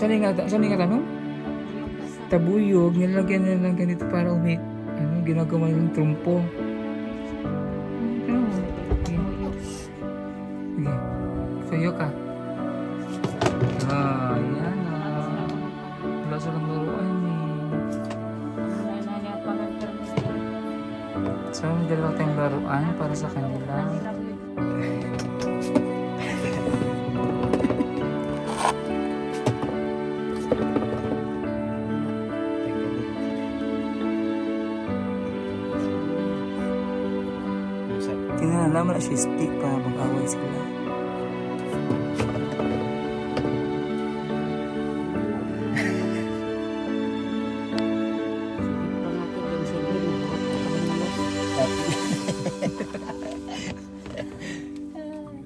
Saan yung saan yung tanong? Tabuyog, nilalagyan nila ng ganito para umi... Ano, ginagawa nilang trumpo. Ano? Sige. Sige. Suyo ka. Ah, yan ah. Wala silang laruan eh. So, may dalawa tayong laruan para sa kanila. Tinanalaman na siya stick para mag-away sila.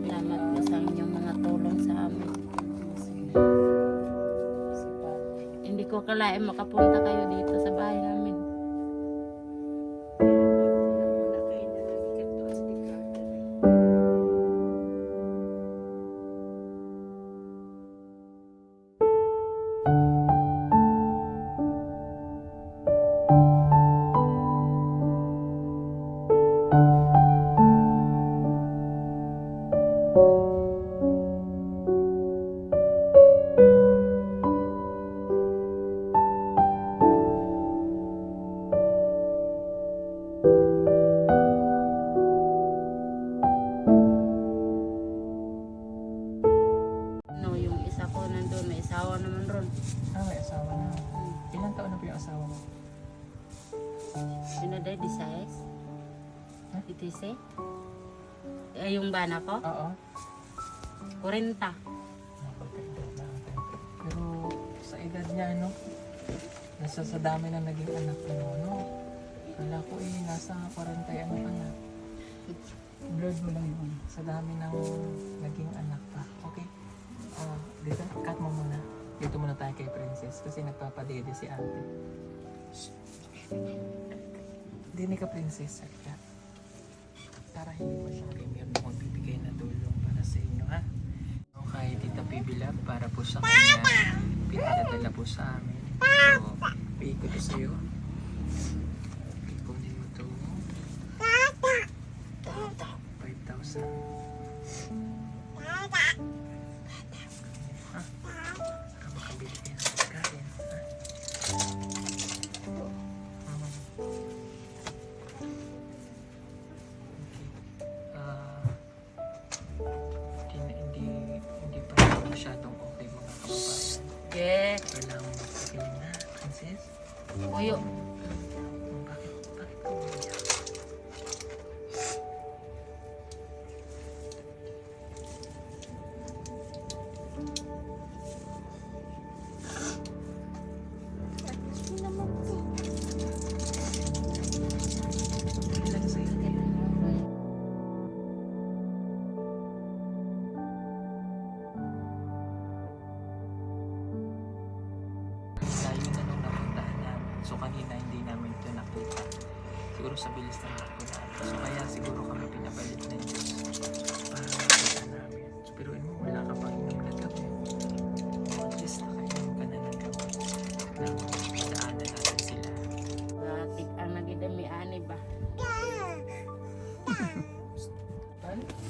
Salamat po sa inyong mga tulong sa amin. Hindi ko kalain makapunta kayo taon na po yung asawa mo? Sinaday di size? Huh? Itise? Eh, yung bana ko? Oo. 40. Pero sa edad niya, ano, nasa sa dami na naging anak mo, ano, kala ko eh, nasa 40 ano ka na. Blood mo lang yun. Sa dami ng naging anak pa. Okay? Ah, dito, cut mo muna. Dito muna tayo kay Princess kasi nagpapadede si ate. Dini ka, Princess. Salita. Para hindi mo siya meron akong bibigay na tulong para sa inyo, ha? Okay, Tita Pibilab, para po sa kanya, pinadadala po sa amin. So, pay ko to sa'yo. Yeah. Kailangan mo na, princess. Uyo. Layo na nung napuntahan namin. So kanina hindi namin ito nakita. Siguro sa bilis na nakita namin. So kaya siguro kami pinapalit na Diyos para makita namin. So, pero mo, wala ka pang inom na gabi. At least nakainom ka na ng gabi. Na daanan natin sila. Atik ang nagidami ani ba?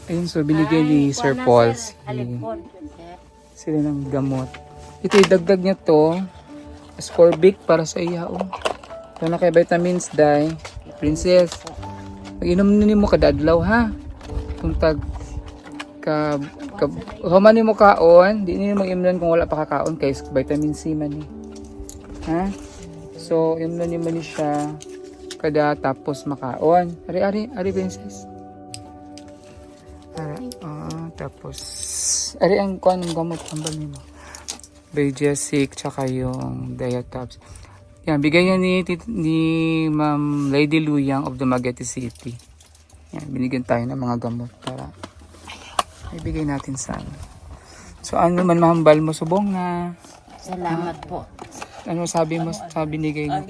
Ayun, so binigay ni Sir Paul si, sila ng gamot. Ito idagdag niya to as for big para sa iya. Oh. Ito na kay vitamins dai. Princess, mag-inom nini mo kada adlaw ha. Kung tag ka, ka human ni mo kaon, di nini mo imnon kung wala pa kakaon kay vitamin C man ni. Ha? So, imnon ni mo ni siya kada tapos makaon. Ari ari ari princess. Ara, ah, tapos ari ang kuan ng gamot ambal nimo. Bajasic tsaka yung Diatops. Yan, bigay yan ni, ni Ma'am Lady Luyang of Dumaguete City. Yan, binigyan tayo ng mga gamot para ibigay natin sa ano. So ano man mahambal mo, subong na. Salamat po. Ano sabi mo sa binigay niyo?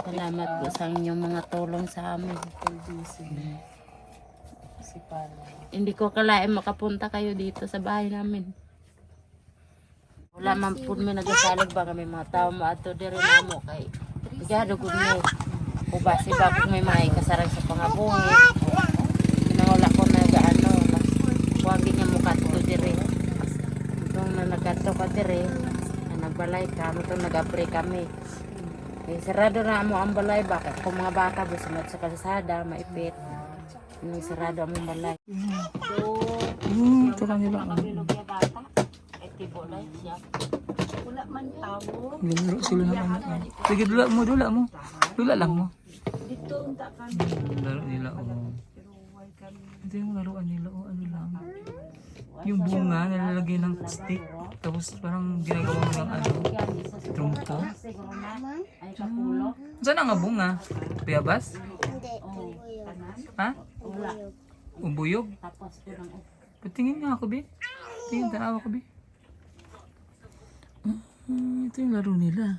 Salamat po sa inyong mga tulong sa amin. Hindi ko kalain makapunta kayo dito sa bahay namin. Wala man po may nagasalig ba kami mga tao maato diri na mo kay Igado gud mo. Uba si ba kung may mga kasarang sa pangabungi. Kinawala ko na gaano. Huwag niya mukha to diri. Itong na nagato ka diri. Na nagbalay ka. Itong nag-apre kami. Eh, sarado na mo ang balay bakit kung mga bata busunod sa kalsada maipit sarado ang balay so Hmm, ito lang yung bata eh tibo lang siya wala man tao Nilaro sila ano. Sige, dula mo, dula mo. Dula lang mo. dito unta ka Hmm, Laro nila, oh. Ito yung laruan nila, oh, ano lang. Yung bunga, nilalagay ng stick. Tapos parang ginagawa mo ng ano, na ay kapulo Saan nga bunga? Bayabas? oh Ha? wala Ubuyog? tapos Patingin nga ako, be. Tingin, tanawa ko, be. Ah, ito yung laro nila.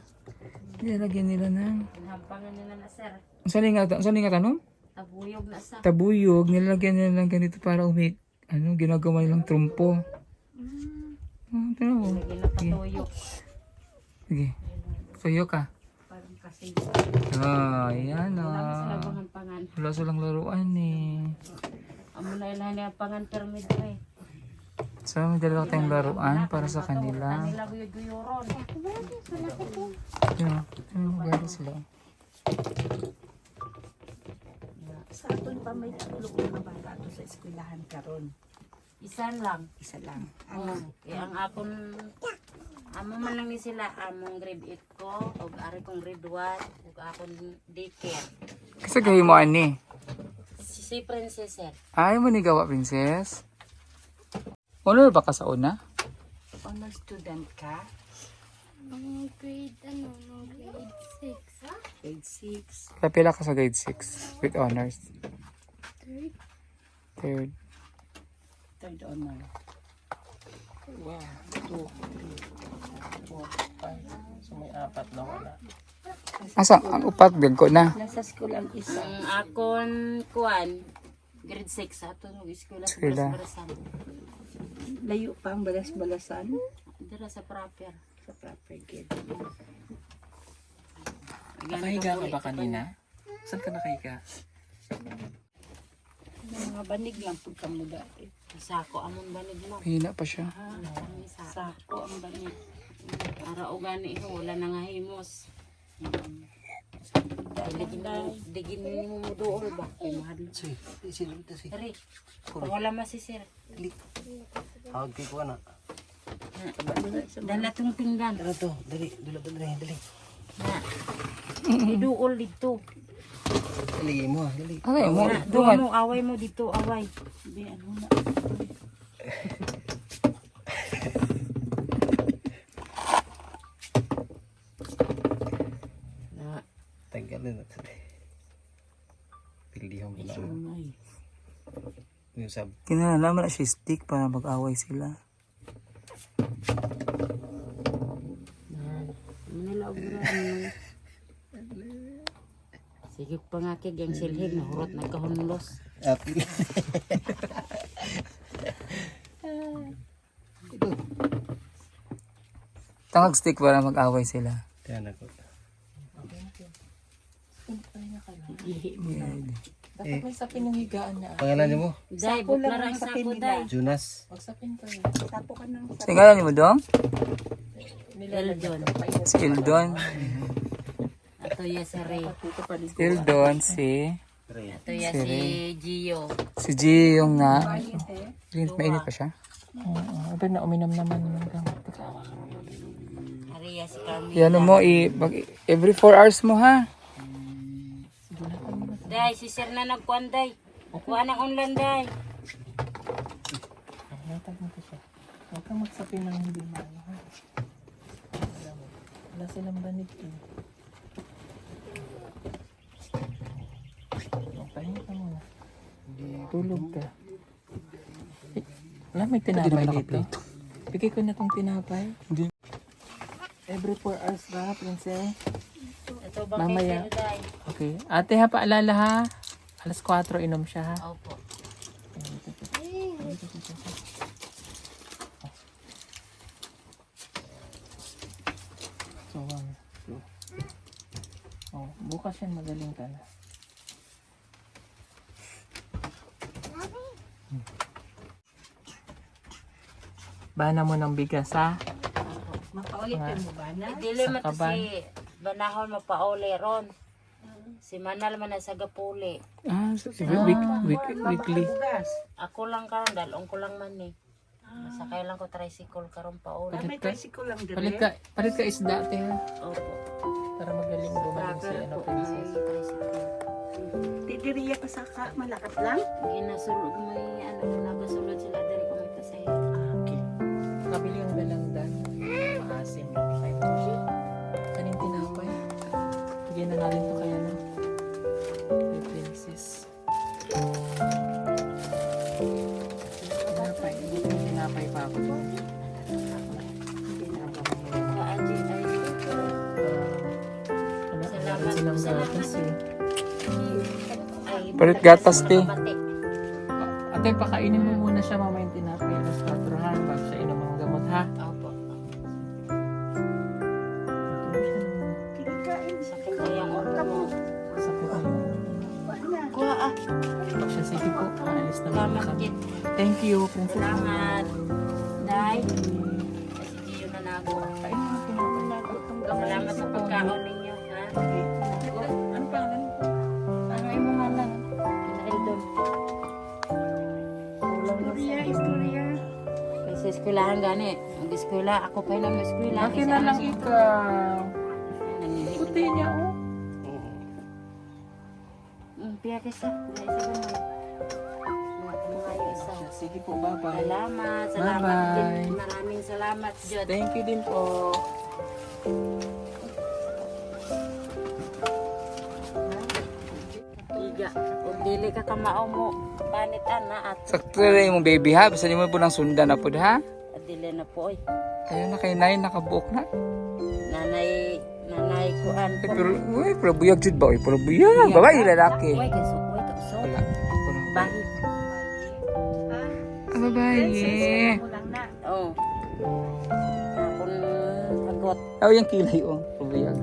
Nilalagyan nila ng... pinampangan nila na sir Saan yung saan yung tanong? tabuyog na sa tabuyog, nilalagyan nila ng ganito para umik, ano, ginagawa nilang trumpo. Ah, tingnan mo. lagi na patuyok Sige. Suyo ka. parang kasi Ah, wala sila ah. Wala silang laruan eh. amo na ilan na pangan permit eh So, may dalawa tayong laruan para sa kanila. Tingnan mo, gano'n sila. Sa aton pa may tulo ko na bata ato sa eskwelahan karon. Isan lang. Isa lang. Oo. Kaya ang akon amo man lang ni sila among grade 8 ko ug ari kong grade 1 ug akon daycare. Kasi kayo mo ani. Si, si Princess sir. Ay mo ni gawa, princess. Honor ba ka sa una? Honor student ka? Mga grade, ano, mga grade 6. Grade 6. Kaya pila ka sa grade 6 with honors. Third. Third. Third honor. Wow, two, three, four, five. So may apat na wala. Asa, ang upat, din ko na. Nasa school ang isa. Ang akon kuan grade 6 ato ng eskwela sa Eskwela. Layo pa ang balas-balasan Dira sa proper. sa proper gate. Nakahiga ka ba kanina? Saan ka nakahiga? Mga banig lang pag kamo dati. Sako amon banig mo. Hina pa siya. Ang sako Sako. ang banig. Ara o gani ho wala na nga himos. Digin mo, digin mo mo dool ba? Kay mahal. Si, si, si, si. Ari, kung wala masisir. Hawag kay ko na. Dala tong pinggan. Ano to? Dali, dali, dali, dali. Na. Iduol dito. Dali mo, dali. Ay, mo. Na, duha mo, away mo dito, away. Di ano. Na, na dali. Pilihan mo na. Sumay. Yung sab. Kinalaman na siya stick para mag-away sila. Manila obra Sige pa nga kay gang silhig na hurot nagkahunlos. Apil. Tangag stick para mag-away sila. Tiyan ako. Yeah. Eh, Sapin ng higaan na. pangalan niyo mo? Day, Sako lang ang sapin nila. Jonas. Tapo ka ng Sa ngalan mo dong? Eldon. Si Ildon. Ato ya si Ray. Si Ildon, si... Ato ya si Gio. Si G yung nga... Mainit, mainit pa siya? Oo, uh, na uminom naman ng gamot. Ari ya si Carmela. Yan mo, i, every 4 hours mo ha. Day, si Sir na nagkuhan day. Kuha ng online day. Natag mo ko siya. Huwag kang magsapin ng hindi mo. ha? Alam mo, Wala silang banig eh. Oh, Pahinga ka muna. Tulog ka. Eh, Wala may tinapay dito. Bigay ko na tong tinapay. Hindi. Every 4 hours ba, princess? Ito ba Mamaya. kay Day? Okay. Ate ha, paalala ha. Alas 4 inom siya ha. Opo. So, one, two. Oh, bukas yan magaling ka na. Hmm. Bana mo ng bigas ha. Mapaulitin mo ba na? Dili Sa kaban. si Banahon mapauli ron. Si Manal man na sa Gapuli. Ah, so, so, week, week, weekly. Ako lang karon dalong ko lang man ni. Sakay lang ko tricycle karon pauli. Ah, may tricycle lang dire. Palit ka, palit ka isda ha. Opo. Para magaling gumaling si ano, po. princess. Didiriya pa sa ka, malakat lang. Ginasulod may ano nagasulod sila diri ko may pasahero. Okay. Kabili yung galandan. Maasim. Kaning tinapay. Bigyan na natin to kaya ako Wala, Salamat. silang Salamat. gatas eh. Palit gatas. Mabati. Ate, pakainin mo muna siya mamaya yung tinapay. 4 ha. Bago siya inom ang gamot ha. Opo. Ulo mo. Kuha ah. Siya, sige po. Aalis na kit. Thank you, princess. Salamat. Day. Kasi Gio na nago. Yung. Salamat sa pagkaon ninyo, ha? Ano pangalan mo? Ano yung mga lang? Na Istorya, istorya. Kasi eskwelahan gani. Ang eskwela, ako pa yun ang eskwela. Akin na lang ikaw. Puti niya, oh. Mm, piya kisa. Piya isa ba mo? Isa. Sige po, bye-bye. Salamat. Salamat Bye-bye. din. Maraming salamat, Jod. Thank you din po. Iga. Kung dili ka kamao mo, panit ana at Sakto na yung baby ha. Basta mo po ng sundan na po ha. dili na po oy. Ayun na kay Nay, nakabuok na. Nanay, nanay kuan Ay, po. pero, uy, pero buyag jud ba? Uy, pero buyag. Babae, lalaki. Uy, kaso, uy, kaso. Wala. Bahi. Ah, babae. Oh. Akon agot. Oh, yung kilay, oh. Pabuyag.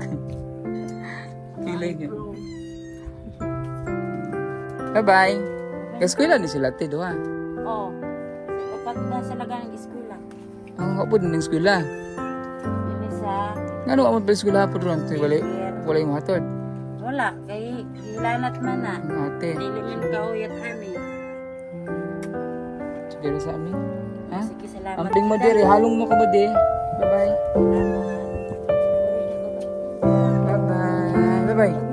kilay niya. Bye-bye. Eskwela ni sila, te, ha. Oh. Upat na sa lagang eskwela. Ang po din ng eskwela. Yun sa Nga ano, amon pa eskwela po doon. Ito, wala, wala yung hatod. wala kay hilanat man na. Ate. Dili man kauyat ani. Na sa amin. Ha? Sige, salamat. Amping mo diri, halong mo ka mo di. Bye-bye. Bye-bye. Bye-bye.